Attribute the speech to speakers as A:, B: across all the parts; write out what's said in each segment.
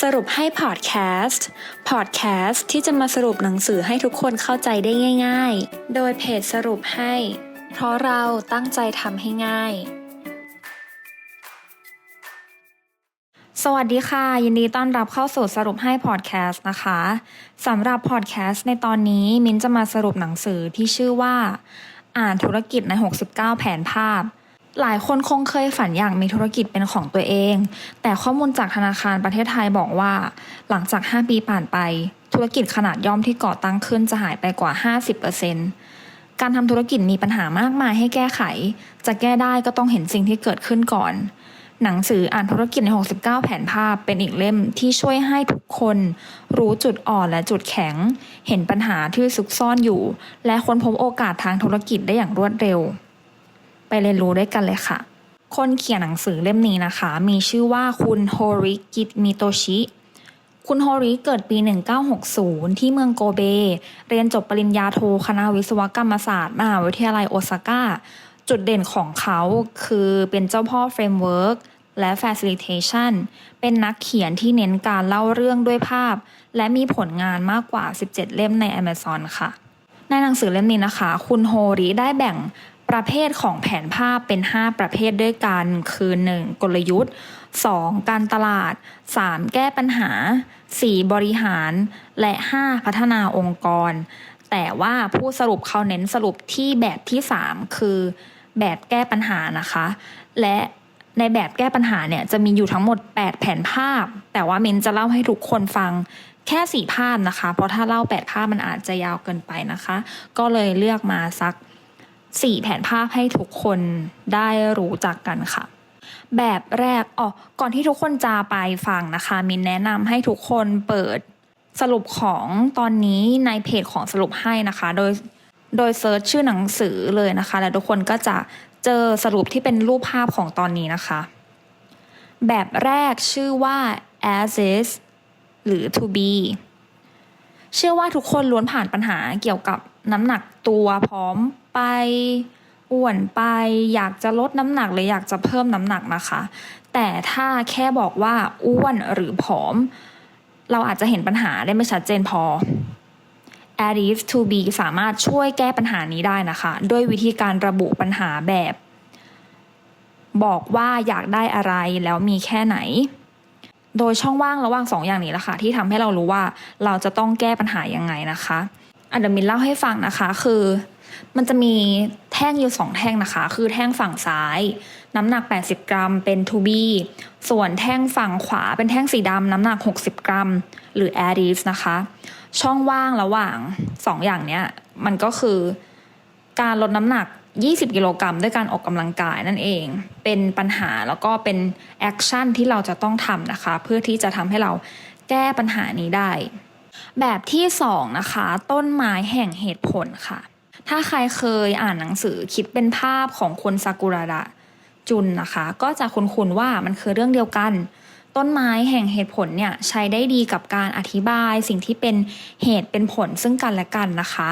A: สรุปให้พอดแคสต์ พอดแคสต์ที่จะมาสรุปหนังสือให้ทุกคนเข้าใจได้ง่าย ๆ โดยเพจสรุปให้ เพราะเราตั้งใจทำให้ง่าย สวัสดีค่ะ ยินดีต้อนรับเข้าสู่สรุปให้พอดแคสต์นะคะสำหรับพอดแคสต์ในตอนนี้มิ้นจะมาสรุปหนังสือที่ชื่อว่า อ่านธุรกิจใน 69 แผนภาพ หลายคนคงเคยฝันอยากมีธุรกิจเป็นของตัวเอง แต่ข้อมูลจากธนาคารประเทศไทยบอกว่า หลังจาก 5 ปีผ่านไป ธุรกิจขนาดย่อมที่ก่อตั้งขึ้นจะหายไปกว่า 50%การทำธุรกิจมีปัญหามากมายให้แก้ไข จะแก้ได้ก็ต้องเห็นสิ่งที่เกิดขึ้นก่อน หนังสืออ่านธุรกิจใน 69 แผนภาพเป็นอีกเล่มที่ช่วยให้ทุกคน รู้จุดอ่อนและจุดแข็ง เห็นปัญหาที่ซุกซ่อนอยู่ และค้นพบโอกาสทางธุรกิจได้อย่างรวดเร็ว ไปเรียนรู้ด้วยกันเลยค่ะ คนเขียนหนังสือเล่มนี้นะคะ มีชื่อว่าคุณโฮริกิมิโตชิคุณโฮริเกิดปี 1960 ที่เมืองโกเบ เรียนจบปริญญาโทคณะวิศวกรรมศาสตร์ มหาวิทยาลัยโอซาก้า จุดเด่นของเขาคือเป็นเจ้าพ่อเฟรมเวิร์กและ Facilitation เป็นนักเขียนที่เน้นการเล่าเรื่องด้วยภาพ และมีผลงานมากกว่า 17 เล่มใน Amazon ค่ะ ในหนังสือเล่มนี้นะคะ คุณโฮริได้แบ่ง ประเภทของแผนภาพเป็น 5 ประเภทด้วยกัน คือ 1. กลยุทธ์ 2. การตลาด 3. แก้ปัญหา 4. บริหาร และ 5. พัฒนาองค์กร แต่ว่าผู้สรุปเขาเน้นสรุปที่แบบที่ 3 คือ แบบแก้ปัญหานะคะ และในแบบแก้ปัญหาเนี่ยจะมีอยู่ทั้งหมด 8 แผนภาพ แต่ว่ามินจะเล่าให้ทุกคนฟังแค่4ภาพนะคะ เพราะถ้าเล่า8ภาพมันอาจจะยาวเกินไปนะคะ ก็เลยเลือกมาสัก 4 แผนภาพให้ทุกคนได้รู้จักกันค่ะ แบบแรกอ๋อก่อนที่ทุกคนจะไปฟังนะคะ มินแนะนำให้ทุกคนเปิดสรุปของตอนนี้ในเพจของสรุปให้นะคะ โดยโดยเซิร์ชชื่อหนังสือเลยนะคะ แล้วทุกคนก็จะเจอสรุปที่เป็นรูปภาพของตอนนี้นะคะ แบบแรกชื่อว่า as is หรือ to be เชื่อว่าทุกคนล้วนผ่านปัญหาเกี่ยวกับน้ำหนักตัวพร้อม ไปอ้วนไป อยากจะลดน้ำหนักหรืออยากจะเพิ่มน้ำหนักนะคะ แต่ถ้าแค่บอกว่าอ้วนหรือผอม เราอาจจะเห็นปัญหาได้ไม่ชัดเจนพอ a d i s to be สามารถช่วยแก้ปัญหานี้ได้นะคะ ด้วยวิธีการระบุปัญหาแบบ บอกว่าอยากได้อะไรแล้วมีแค่ไหน โดยช่องว่างระหว่างสองอย่างนี้ละค่ะที่ทำให้เรารู้ว่าเราจะต้องแก้ปัญหายังไงนะคะอันเดมินเล่าให้ฟังนะคะคือ มันจะมีแท่งอยู่สองแท่งนะคะ คือแท่งฝั่งซ้าย น้ำหนัก 80 กรัม เป็น to be ส่วนแท่งฝั่งขวาเป็นแท่งสีดำน้ำหนัก 60 กรัม หรือ a d i s นะคะ ช่องว่างระหว่างสองอย่างเนี้ยมันก็คือการลดน้ำหนัก 20 กิโลกรัมด้วยการออกกำลังกายนั่นเอง เป็นปัญหาแล้วก็เป็นแอคชั่นที่เราจะต้องทำนะคะ เพื่อที่จะทำให้เราแก้ปัญหานี้ได้ แบบที่สองนะคะ ต้นไม้แห่งเหตุผลค่ะ ถ้าใครเคยอ่านหนังสือคิดเป็นภาพของคุณซากุระดะจุนนะคะ ก็จะคุ้นๆว่ามันคือเรื่องเดียวกัน ต้นไม้แห่งเหตุผลเนี่ยใช้ได้ดีกับการอธิบายสิ่งที่เป็นเหตุเป็นผลซึ่งกันและกันนะคะ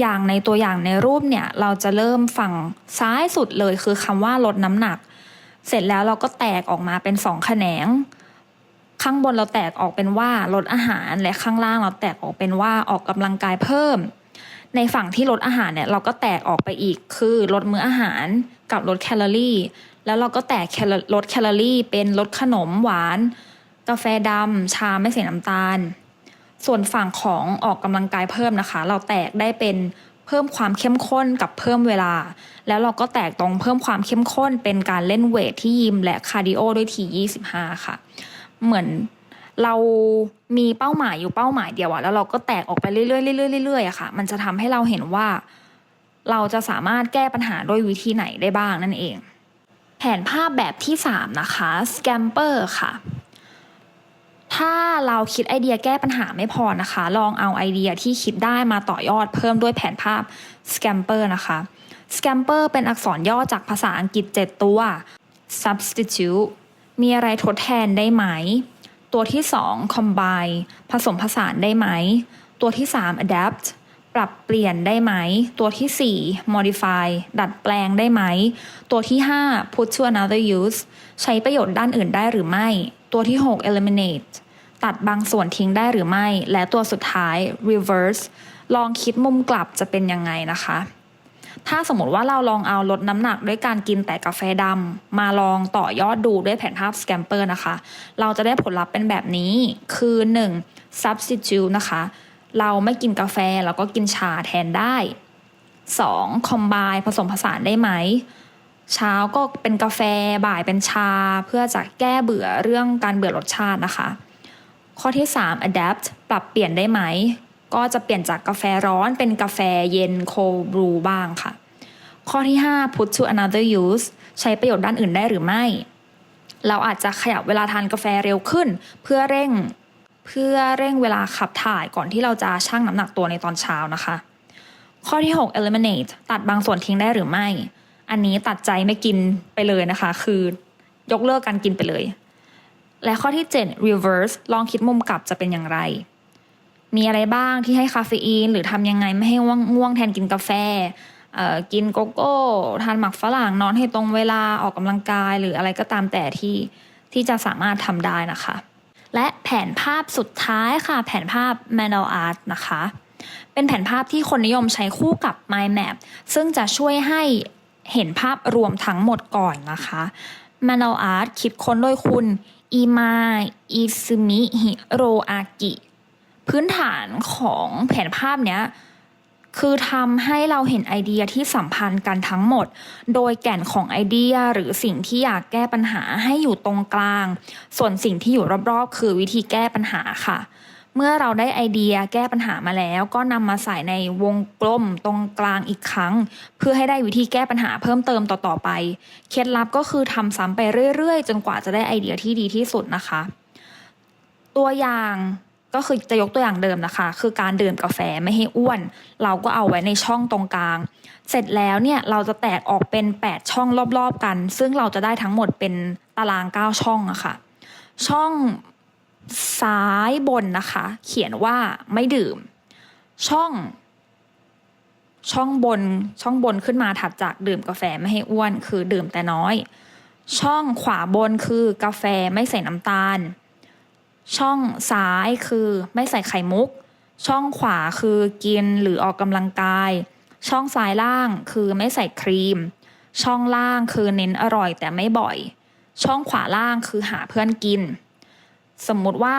A: อย่างในตัวอย่างในรูปเนี่ยเราจะเริ่มฝั่งซ้ายสุดเลยคือคำว่าลดน้ำหนัก เสร็จแล้วเราก็แตกออกมาเป็นสองแขนงข้างบนเราแตกออกเป็นว่าลดอาหารและข้างล่างเราแตกออกเป็นว่าออกกำลังกายเพิ่ม ในฝั่งที่ลดอาหารเนี่ยเราก็แตกออกไปอีกคือลดมื้ออาหารกับลดแคลอรี่ แล้วเราก็แตกแคลอลดแคลอรี่ เป็นลดขนมหวาน กาแฟดำชาไม่ใส่น้ำตาล ส่วนฝั่งของออกกำลังกายเพิ่มนะคะ เราแตกได้เป็นเพิ่มความเข้มข้นกับเพิ่มเวลา แล้วเราก็แตกตรงเพิ่มความเข้มข้นเป็นการเล่นเวทที่ยิมและคาร์ดิโอด้วยที25 ค่ะ เหมือนเรา มีเป้าหมายอยู่เป้าหมายเดียวอะแล้วเราก็แตกออกไปเรื่อยๆเรื่อยๆเรื่อยๆอะค่ะ มันจะทำให้เราเห็นว่า เราจะสามารถแก้ปัญหาด้วยวิธีไหนได้บ้างนั่นเอง แผนภาพแบบที่ 3 นะคะ scamper ค่ะถ้าเราคิดไอเดียแก้ปัญหาไม่พอนะคะ ลองเอาไอเดียที่คิดได้มาต่อยอดเพิ่มด้วยแผนภาพ scamper นะคะ scamper เป็นอักษรย่อจากภาษาอังกฤษ 7 ตัว substitute มีอะไรทดแทนได้ไหม ตัวที่ 2 combine ผสมผสานได้ไหม ตัวที่ 3 adapt ปรับเปลี่ยนได้ไหม ตัวที่ 4 modify ดัดแปลงได้ไหม ตัวที่ 5 put to another use ใช้ประโยชน์ด้านอื่นได้หรือไม่ ตัวที่ 6 eliminate ตัดบางส่วนทิ้งได้หรือไม่ และตัวสุดท้าย reverse ลองคิดมุมกลับจะเป็นยังไงนะคะ ถ้าสมมติว่าเราลองเอาลดน้ำหนักด้วยการกินแต่กาแฟดำมาลองต่อยอดดูด้วยแผนภาพ scamper นะคะ เราจะได้ผลลัพธ์เป็นแบบนี้คือ 1. substitute นะคะ เราไม่กินกาแฟเราก็กินชาแทนได้ 2. combine ผสมผสานได้ไหม เช้าก็เป็นกาแฟบ่ายเป็นชา เพื่อจะแก้เบื่อเรื่องการเบื่อรสชาตินะคะ ข้อที่ 3 adapt ปรับเปลี่ยนได้ไหม ก็จะเปลี่ยนจากกาแฟร้อนเป็นกาแฟเย็น cold brew บ้างค่ะ ข้อที่ 5 put to another use ใช้ประโยชน์ด้านอื่นได้หรือไม่ เราอาจจะขยับเวลาทานกาแฟเร็วขึ้น เพื่อเร่งเพื่อเร่งเวลาขับถ่ายก่อนที่เราจะชั่งน้ำหนักตัวในตอนเช้านะคะ ข้อที่ 6 eliminate ตัดบางส่วนทิ้งได้หรือไม่ อันนี้ตัดใจไม่กินไปเลยนะคะ คือยกเลิกการกินไปเลย และข้อที่ 7 reverse ลองคิดมุมกลับจะเป็นอย่างไร มีอะไรบ้างที่ให้คาเฟอีน หรือทำยังไงไม่ให้ง่วงง่วงแทนกินกาแฟกินโกโก้ ทานหมักฝรั่งนอนให้ตรงเวลาออกกำลังกาย หรืออะไรก็ตามแต่ที่ที่จะสามารถทำได้นะคะ และแผนภาพสุดท้ายค่ะ แผนภาพ Manual Art นะคะ เป็นแผนภาพที่คนนิยมใช้คู่กับ Mind Map ซึ่งจะช่วยให้เห็นภาพรวมทั้งหมดก่อนนะคะ Manual Art คิดค้นโดยคุณอิมาอิซึมิฮิโรอากิ พื้นฐานของแผนภาพเนี้ยคือทำให้เราเห็นไอเดียที่สัมพันธ์กันทั้งหมด โดยแก่นของไอเดียหรือสิ่งที่อยากแก้ปัญหาให้อยู่ตรงกลาง ส่วนสิ่งที่อยู่รอบๆ คือวิธีแก้ปัญหาค่ะ เมื่อเราได้ไอเดียแก้ปัญหามาแล้ว ก็นำมาใส่ในวงกลมตรงกลางอีกครั้ง เพื่อให้ได้วิธีแก้ปัญหาเพิ่มเติมต่อๆไป เคล็ดลับก็คือทำซ้ำไปเรื่อยๆ จนกว่าจะได้ไอเดียที่ดีที่สุดนะคะ ตัวอย่าง ก็คือจะยกตัวอย่างเดิมนะคะ คือการดื่มกาแฟไม่ให้อ้วน เราก็เอาไว้ในช่องตรงกลาง เสร็จแล้วเนี่ยเราจะแตกออกเป็น 8 ช่องรอบๆกัน ซึ่งเราจะได้ทั้งหมดเป็นตาราง 9 ช่องอะค่ะ ช่องซ้ายบนนะคะ เขียนว่าไม่ดื่ม ช่อง ช่องบนช่องบนขึ้นมาถัดจากดื่มกาแฟไม่ให้อ้วน คือดื่มแต่น้อย ช่องขวาบนคือกาแฟไม่ใส่น้ำตาล ช่องซ้ายคือไม่ใส่ไข่มุก ช่องขวาคือกินหรือออกกำลังกาย ช่องซ้ายล่างคือไม่ใส่ครีม ช่องล่างคือเน้นอร่อยแต่ไม่บ่อย ช่องขวาล่างคือหาเพื่อนกิน สมมุติว่า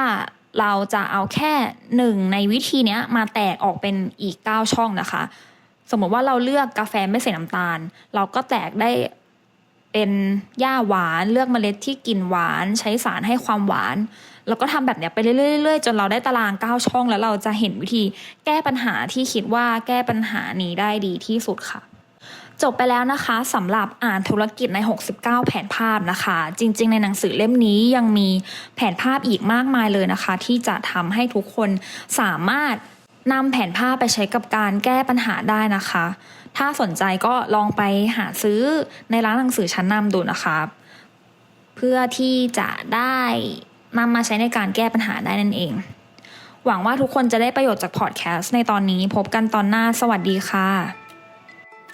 A: เราจะเอาแค่หนึ่งในวิธีนี้มาแตกออกเป็นอีก 9 ช่องนะคะ สมมติว่าเราเลือกกาแฟไม่ใส่น้ำตาล เราก็แตกได้ เป็นหญ้าหวานเลือกเมล็ดที่กินหวาน ใช้สารให้ความหวาน แล้วก็ทำแบบเนี้ยไปเรื่อยๆๆจนเราได้ตาราง 9 ช่องแล้วเราจะเห็นวิธีแก้ปัญหาที่คิดว่าแก้ปัญหานี้ได้ดีที่สุดค่ะจบไปแล้วนะคะสำหรับอ่านธุรกิจใน 69 แผนภาพนะคะ จริง ๆ ในหนังสือเล่มนี้ยังมีแผนภาพอีกมากมายเลยนะคะ ที่จะทำให้ทุกคนสามารถนำแผนภาพไปใช้กับการแก้ปัญหาได้นะคะ ถ้าสนใจก็ลองไปหาซื้อในร้านหนังสือชั้นนำดูนะคะเพื่อที่จะได้นำมาใช้ในการแก้ปัญหาได้นั่นเอง หวังว่าทุกคนจะได้ประโยชน์จากพอดแคสต์ในตอนนี้พบกันตอนหน้าสวัสดีค่ะ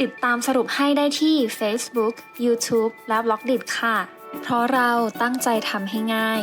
A: ติดตามสรุปให้ได้ที่ Facebook, YouTube และ b ล็อกดิค่ะ เพราะเราตั้งใจทำให้ง่าย